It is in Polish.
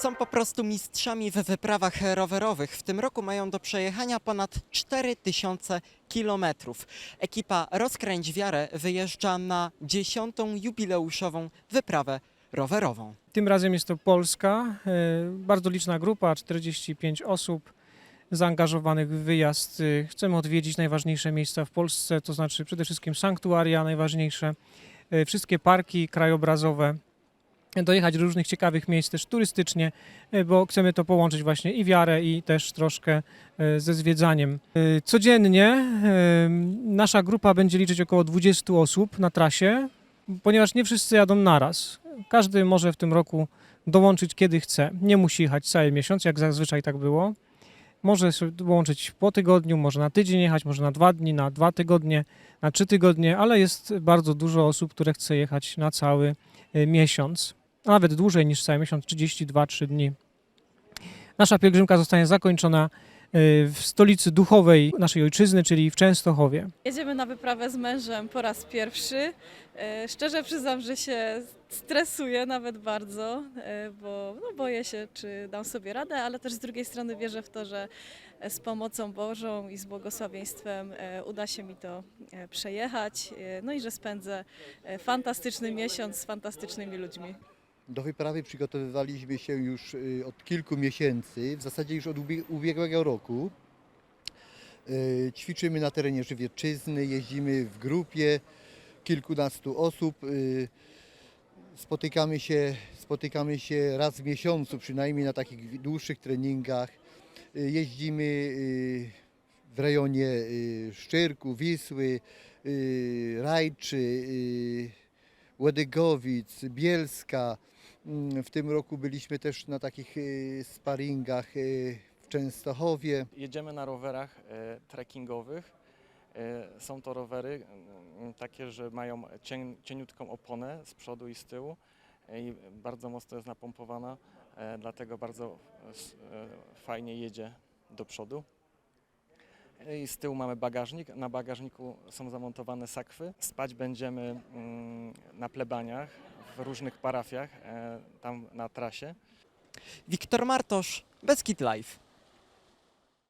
Są po prostu mistrzami w wyprawach rowerowych. W tym roku mają do przejechania ponad 4000 kilometrów. Ekipa Rozkręć Wiarę wyjeżdża na dziesiątą jubileuszową wyprawę rowerową. Tym razem jest to Polska, e, bardzo liczna grupa, 45 osób zaangażowanych w wyjazd. E, Chcemy odwiedzić najważniejsze miejsca w Polsce, to znaczy przede wszystkim sanktuaria najważniejsze, e, wszystkie parki krajobrazowe, dojechać do różnych ciekawych miejsc też turystycznie, e, bo chcemy to połączyć właśnie i wiarę i też troszkę e, ze zwiedzaniem. E, Codziennie nasza grupa będzie liczyć około 20 osób na trasie, ponieważ nie wszyscy jadą naraz. Każdy może w tym roku dołączyć kiedy chce. Nie musi jechać cały miesiąc, jak zazwyczaj tak było. Może dołączyć po tygodniu, może na tydzień jechać, może na dwa dni, na dwa tygodnie, na trzy tygodnie, ale jest bardzo dużo osób, które chce jechać na cały miesiąc, a nawet dłużej niż cały miesiąc, 32-3 dni. Nasza pielgrzymka zostanie zakończona y, w stolicy duchowej naszej ojczyzny, czyli w Częstochowie. Jedziemy na wyprawę z mężem po raz pierwszy. E, Szczerze przyznam, że się stresuję nawet bardzo, e, bo no boję się, czy dam sobie radę, ale też z drugiej strony wierzę w to, że z pomocą Bożą i z błogosławieństwem uda się mi to przejechać. No i że spędzę fantastyczny miesiąc z fantastycznymi ludźmi. Do wyprawy przygotowywaliśmy się już y, od kilku miesięcy, w zasadzie już od ubie- ubiegłego roku. Y, Ćwiczymy na terenie Żywiecczyzny, jeździmy w grupie kilkunastu osób. y, Spotykamy się, spotykamy się raz w miesiącu, przynajmniej na takich dłuższych treningach. Jeździmy w rejonie Szczyrku, Wisły, Rajczy, Łodygowic, Bielska. Mm, W tym roku byliśmy też na takich y, sparingach y, w Częstochowie. Jedziemy na rowerach e, trekkingowych. Są to rowery mm, takie, że mają cieniutką oponę z przodu i z tyłu i bardzo mocno jest napompowana, dlatego bardzo fajnie jedzie do przodu. I z tyłu mamy bagażnik. Na bagażniku są zamontowane sakwy. Spać będziemy mm, na plebaniach w różnych parafiach, e, tam na trasie. Wiktor Martosz, Beskid Live.